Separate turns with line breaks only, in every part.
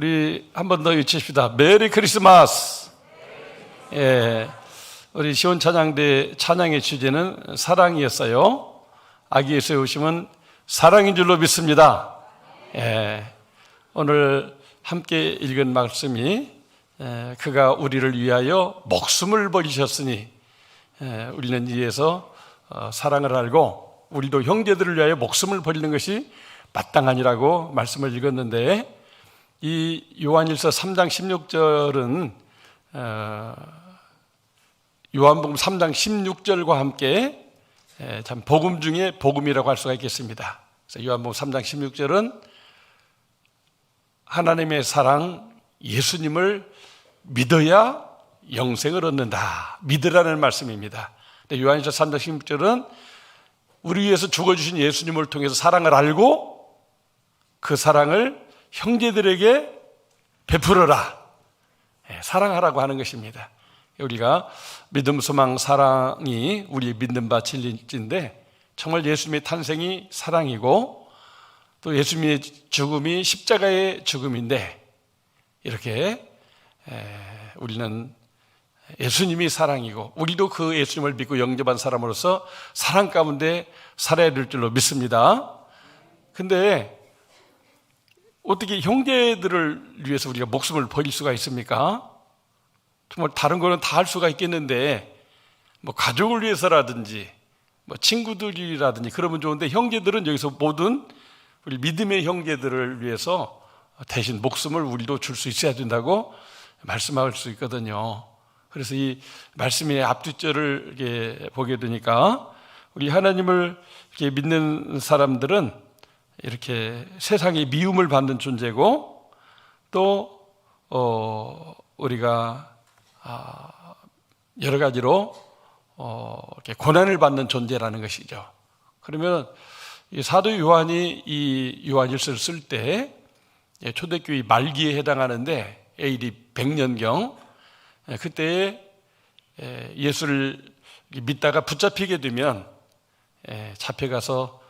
우리 한 번 더 외칩시다. 메리 크리스마스. 예. 우리 시온 찬양대 찬양의 주제는 사랑이었어요. 아기 예수에 오시면 사랑인 줄로 믿습니다. 예. 오늘 함께 읽은 말씀이 예, 그가 우리를 위하여 목숨을 버리셨으니 예, 우리는 이에서 어, 사랑을 알고 우리도 형제들을 위하여 목숨을 버리는 것이 마땅하니라고 말씀을 읽었는데 이 요한일서 3장 16절은 어, 요한복음 3장 16절과 함께 예, 참 복음 중에 복음이라고 할 수가 있겠습니다. 그래서 요한복음 3장 16절은 하나님의 사랑 예수님을 믿어야 영생을 얻는다. 믿으라는 말씀입니다. 근데 요한일서 3장 16절은 우리 위해서 죽어 주신 예수님을 통해서 사랑을 알고 그 사랑을 형제들에게 베풀어라. 예, 사랑하라고 하는 것입니다. 우리가 믿음, 소망, 사랑이 우리 믿는 바 진리인데 정말 예수님의 탄생이 사랑이고 또 예수님의 죽음이 십자가의 죽음인데 이렇게 우리는 예수님이 사랑이고 우리도 그 예수님을 믿고 영접한 사람으로서 사랑 가운데 살아야 될 줄로 믿습니다. 근데 어떻게 형제들을 위해서 우리가 목숨을 버릴 수가 있습니까? 정말 다른 거는 다 할 수가 있겠는데 뭐 가족을 위해서라든지 뭐 친구들이라든지 그러면 좋은데 형제들은 여기서 모든 우리 믿음의 형제들을 위해서 대신 목숨을 우리도 줄 수 있어야 된다고 말씀할 수 있거든요. 그래서 이 말씀의 앞뒷절을 보게 되니까 우리 하나님을 믿는 사람들은 이렇게 세상의 미움을 받는 존재고 또 어, 우리가 아, 여러 가지로 어, 이렇게 고난을 받는 존재라는 것이죠. 그러면 사도 요한이 이 요한일서를 쓸 때 초대교회 말기에 해당하는데 AD 100년경 그때 예수를 믿다가 붙잡히게 되면 잡혀가서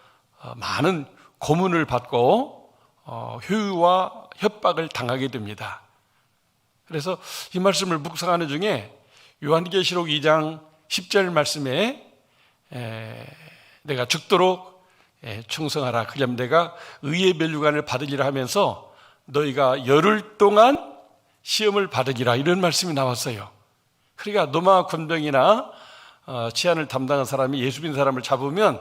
어, 많은 고문을 받고 어, 효유와 협박을 당하게 됩니다. 그래서 이 말씀을 묵상하는 중에 요한계시록 2장 10절 말씀에 내가 죽도록 충성하라. 그럼 내가 의의 멸류관을 받으리라 하면서 너희가 열흘 동안 시험을 받으리라 이런 말씀이 나왔어요. 그러니까 노마 군병이나 어, 치안을 담당한 사람이 예수 믿는 사람을 잡으면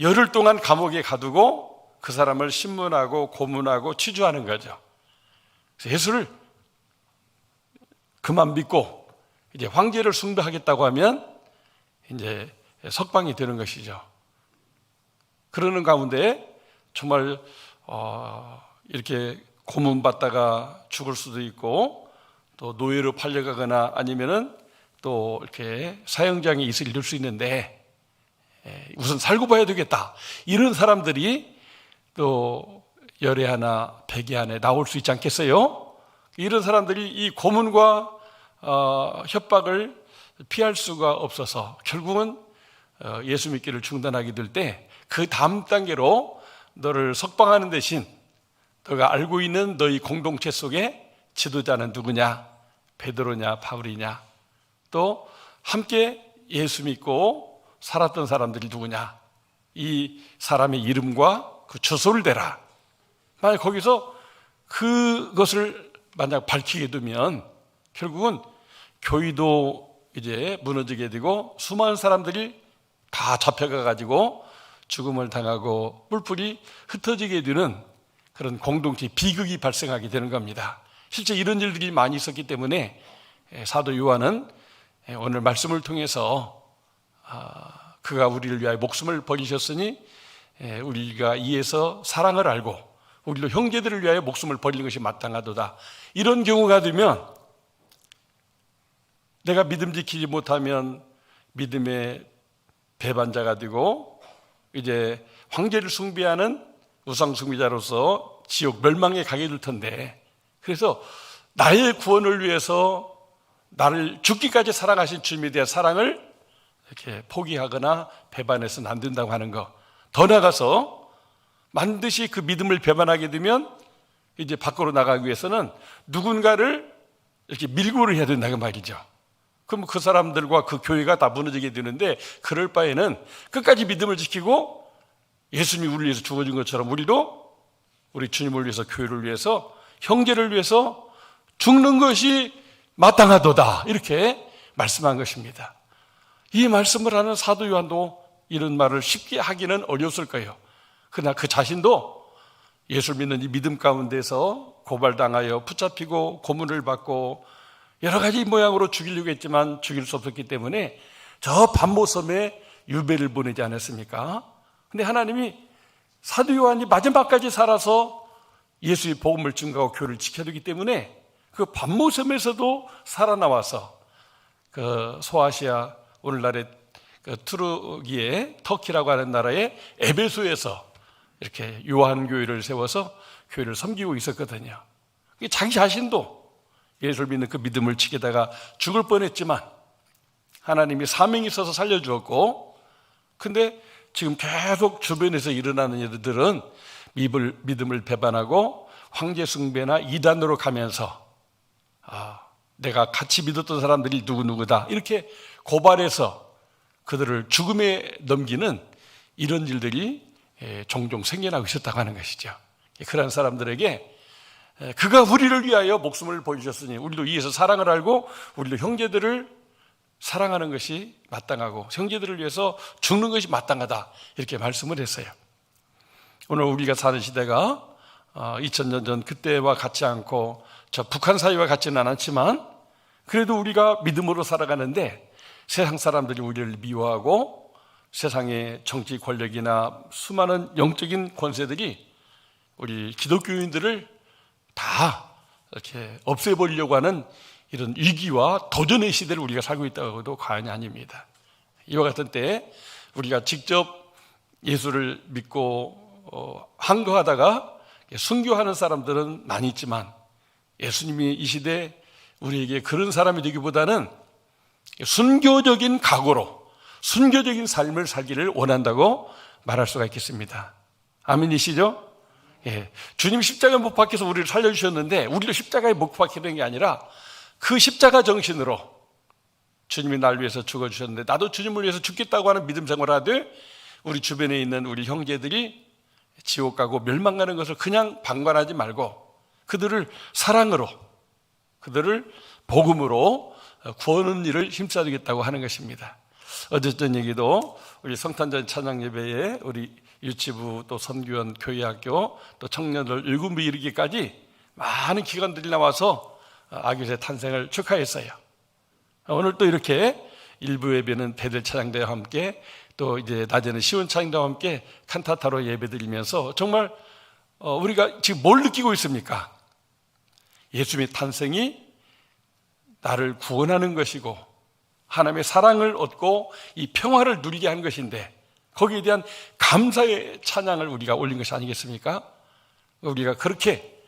열흘 동안 감옥에 가두고 그 사람을 신문하고 고문하고 취조하는 거죠. 그래서 예수를 그만 믿고 이제 황제를 숭배하겠다고 하면 이제 석방이 되는 것이죠. 그러는 가운데 정말 어, 이렇게 고문받다가 죽을 수도 있고 또 노예로 팔려가거나 아니면은 또 이렇게 사형장에 있을 수 있는데 우선 살고 봐야 되겠다. 이런 사람들이 또 열애 하나, 백이 안에 나올 수 있지 않겠어요? 이런 사람들이 이 고문과 어, 협박을 피할 수가 없어서 결국은 어, 예수 믿기를 중단하게 될 때 그 다음 단계로 너를 석방하는 대신 너가 알고 있는 너희 공동체 속에 지도자는 누구냐? 베드로냐, 바울이냐? 또 함께 예수 믿고 살았던 사람들이 누구냐? 이 사람의 이름과 그 주소를 대라. 만약 거기서 그것을 만약 밝히게 되면 결국은 교회도 이제 무너지게 되고 수많은 사람들이 다 잡혀가 가지고 죽음을 당하고 뿔뿔이 흩어지게 되는 그런 공동체 비극이 발생하게 되는 겁니다. 실제 이런 일들이 많이 있었기 때문에 사도 요한은 오늘 말씀을 통해서 아, 그가 우리를 위하여 목숨을 버리셨으니 우리가 이에서 사랑을 알고 우리도 형제들을 위하여 목숨을 버리는 것이 마땅하도다. 이런 경우가 되면 내가 믿음 지키지 못하면 믿음의 배반자가 되고 이제 황제를 숭배하는 우상 숭배자로서 지옥 멸망에 가게 될 텐데 그래서 나의 구원을 위해서 나를 죽기까지 사랑하신 주님에 대한 사랑을 이렇게 포기하거나 배반해서는 안 된다고 하는 거. 더 나가서 반드시 그 믿음을 배반하게 되면 이제 밖으로 나가기 위해서는 누군가를 이렇게 밀고를 해야 된다는 말이죠. 그럼 그 사람들과 그 교회가 다 무너지게 되는데 그럴 바에는 끝까지 믿음을 지키고 예수님이 우리를 위해서 죽어준 것처럼 우리도 우리 주님을 위해서 교회를 위해서 형제를 위해서 죽는 것이 마땅하도다 이렇게 말씀한 것입니다. 이 말씀을 하는 사도 요한도 이런 말을 쉽게 하기는 어려웠을 거예요. 그러나 그 자신도 예수를 믿는 이 믿음 가운데서 고발당하여 붙잡히고 고문을 받고 여러 가지 모양으로 죽이려고 했지만 죽일 수 없었기 때문에 저 반모섬에 유배를 보내지 않았습니까? 근데 하나님이 사도 요한이 마지막까지 살아서 예수의 복음을 증가하고 교를 지켜두기 때문에 그 반모섬에서도 살아나와서 그 소아시아 오늘날의 그 투르기에 터키라고 하는 나라의 에베소에서 이렇게 요한 교회를 세워서 교회를 섬기고 있었거든요. 자기 자신도 예수를 믿는 그 믿음을 지키다가 죽을 뻔했지만 하나님이 사명이 있어서 살려주었고, 근데 지금 계속 주변에서 일어나는 일들은 믿음을 배반하고 황제 숭배나 이단으로 가면서 아, 내가 같이 믿었던 사람들이 누구누구다. 이렇게 고발해서 그들을 죽음에 넘기는 이런 일들이 예, 종종 생겨나고 있었다고 하는 것이죠. 그런 사람들에게 그가 우리를 위하여 목숨을 보여주셨으니 우리도 이에서 사랑을 알고 우리도 형제들을 사랑하는 것이 마땅하고 형제들을 위해서 죽는 것이 마땅하다 이렇게 말씀을 했어요. 오늘 우리가 사는 시대가 2000년 전 그때와 같지 않고 저 북한 사회와 같지는 않았지만 그래도 우리가 믿음으로 살아가는데 세상 사람들이 우리를 미워하고 세상의 정치 권력이나 수많은 영적인 권세들이 우리 기독교인들을 다 이렇게 없애버리려고 하는 이런 위기와 도전의 시대를 우리가 살고 있다고 해도 과언이 아닙니다. 이와 같은 때 우리가 직접 예수를 믿고 어, 한거하다가 순교하는 사람들은 많이 있지만 예수님이 이 시대 우리에게 그런 사람이 되기보다는 순교적인 각오로 순교적인 삶을 살기를 원한다고 말할 수가 있겠습니다. 아멘이시죠? 예. 주님 십자가 못 박혀서 우리를 살려주셨는데 우리를 십자가에 못 박히는 게 아니라 그 십자가 정신으로 주님이 날 위해서 죽어주셨는데 나도 주님을 위해서 죽겠다고 하는 믿음 생활하되 우리 주변에 있는 우리 형제들이 지옥 가고 멸망 가는 것을 그냥 방관하지 말고 그들을 사랑으로 그들을 복음으로 구하는 일을 힘써주겠다고 하는 것입니다. 어쨌든 얘기도 우리 성탄절 찬양 예배에 우리 유치부 또 선교원 교회학교 또 청년들 일군부 이르기까지 많은 기관들이 나와서 아기새 탄생을 축하했어요. 오늘 또 이렇게 일부 예배는 배들 찬양대와 함께 또 이제 낮에는 시원 찬양대와 함께 칸타타로 예배드리면서 정말 우리가 지금 뭘 느끼고 있습니까? 예수님의 탄생이 나를 구원하는 것이고 하나님의 사랑을 얻고 이 평화를 누리게 한 것인데 거기에 대한 감사의 찬양을 우리가 올린 것이 아니겠습니까? 우리가 그렇게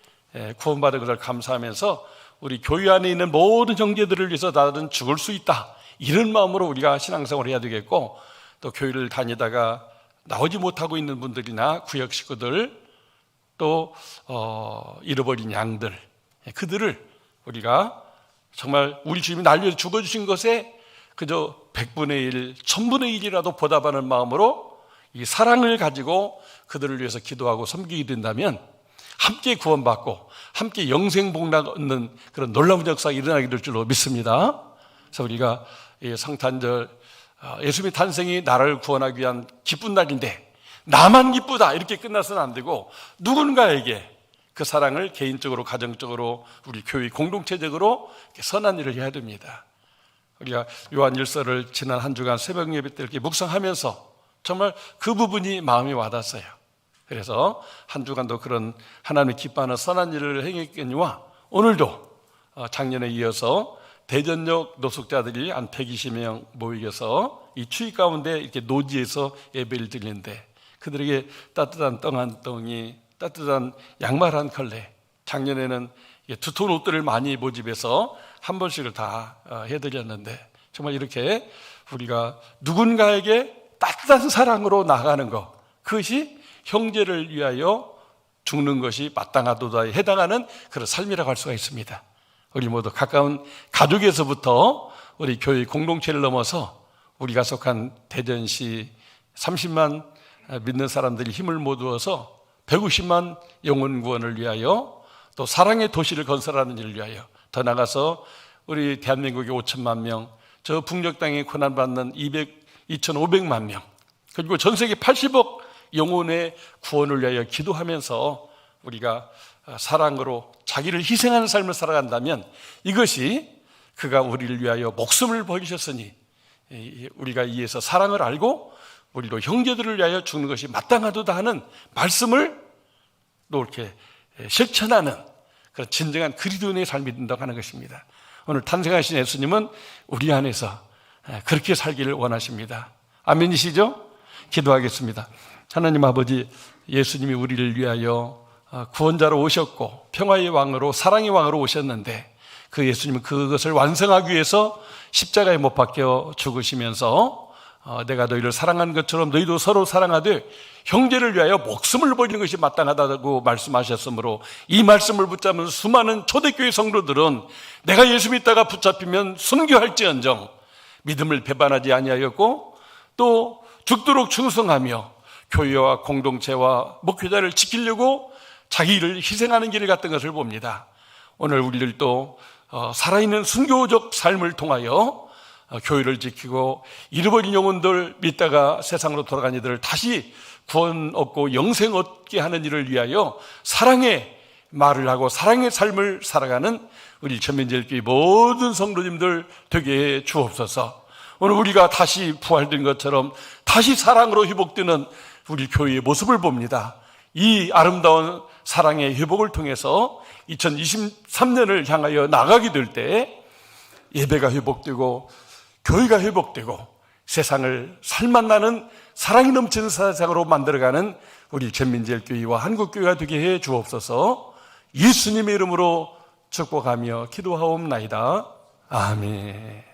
구원받은 것을 감사하면서 우리 교회 안에 있는 모든 형제들을 위해서 나는 죽을 수 있다. 이런 마음으로 우리가 신앙생활을 해야 되겠고 또 교회를 다니다가 나오지 못하고 있는 분들이나 구역 식구들 또 어, 잃어버린 양들 그들을 우리가 정말 우리 주님이 날 위해서 죽어주신 것에 그저 100분의 1, 1000분의 1이라도 보답하는 마음으로 이 사랑을 가지고 그들을 위해서 기도하고 섬기게 된다면 함께 구원받고 함께 영생복락 얻는 그런 놀라운 역사가 일어나게 될 줄로 믿습니다. 그래서 우리가 성탄절 아, 예수님의 탄생이 나를 구원하기 위한 기쁜 날인데 나만 기쁘다 이렇게 끝나서는 안 되고 누군가에게 그 사랑을 개인적으로 가정적으로 우리 교회 공동체적으로 선한 일을 해야 됩니다. 우리가 요한 일서를 지난 한 주간 새벽 예배 때 이렇게 묵상하면서 정말 그 부분이 마음이 와닿았어요. 그래서 한 주간도 그런 하나님의 기뻐하는 선한 일을 행했거니와 오늘도 어, 작년에 이어서 대전역 노숙자들이 한 120명 모이겨서 이 추위 가운데 이렇게 노지에서 예배를 드리는데 그들에게 따뜻한 떡한 덩이, 따뜻한 양말 한 컬레, 작년에는 두톤 옷들을 많이 모집해서 한 번씩을 다 어, 해드렸는데 정말 이렇게 우리가 누군가에게 따뜻한 사랑으로 나가는 것 그것이 형제를 위하여 죽는 것이 마땅하도다에 해당하는 그런 삶이라고 할 수가 있습니다. 우리 모두 가까운 가족에서부터 우리 교회 공동체를 넘어서 우리가 속한 대전시 30만 믿는 사람들이 힘을 모두어서 150만 영혼 구원을 위하여 또 사랑의 도시를 건설하는 일을 위하여 더 나가서 우리 대한민국의 5천만 명, 저 북녘 땅에 고난받는 200, 2,500만 명, 그리고 전 세계 80억 영혼의 구원을 위하여 기도하면서 우리가 사랑으로 자기를 희생하는 삶을 살아간다면 이것이 그가 우리를 위하여 목숨을 버리셨으니 우리가 이에서 사랑을 알고 우리도 형제들을 위하여 죽는 것이 마땅하도다 하는 말씀을 또 이렇게 실천하는 그런 진정한 그리스도인의 삶이 된다고 하는 것입니다. 오늘 탄생하신 예수님은 우리 안에서 그렇게 살기를 원하십니다. 아멘이시죠? 기도하겠습니다. 하나님 아버지, 예수님이 우리를 위하여 구원자로 오셨고 평화의 왕으로 사랑의 왕으로 오셨는데 그 예수님은 그것을 완성하기 위해서 십자가에 못 박혀 죽으시면서 어, 내가 너희를 사랑한 것처럼 너희도 서로 사랑하되 형제를 위하여 목숨을 버리는 것이 마땅하다고 말씀하셨으므로 이 말씀을 붙잡은 수많은 초대교회 성도들은 내가 예수 믿다가 붙잡히면 순교할지언정 믿음을 배반하지 아니하였고 또 죽도록 충성하며 교회와 공동체와 목회자를 지키려고 자기를 희생하는 길을 갔던 것을 봅니다. 오늘 우리를 또 어, 살아있는 순교적 삶을 통하여 어, 교회를 지키고 잃어버린 영혼들 믿다가 세상으로 돌아간 이들을 다시 구원 얻고 영생 얻게 하는 일을 위하여 사랑의 말을 하고 사랑의 삶을 살아가는 우리 전민제일교회 모든 성도님들 되게 해 주옵소서. 오늘 우리가 다시 부활된 것처럼 다시 사랑으로 회복되는 우리 교회의 모습을 봅니다. 이 아름다운 사랑의 회복을 통해서 2023년을 향하여 나가게 될 때 예배가 회복되고 교회가 회복되고 세상을 살맛나는 사랑이 넘치는 세상으로 만들어가는 우리 전민제일교회와 한국교회가 되게 해 주옵소서 예수님의 이름으로 축복하며 기도하옵나이다. 아멘.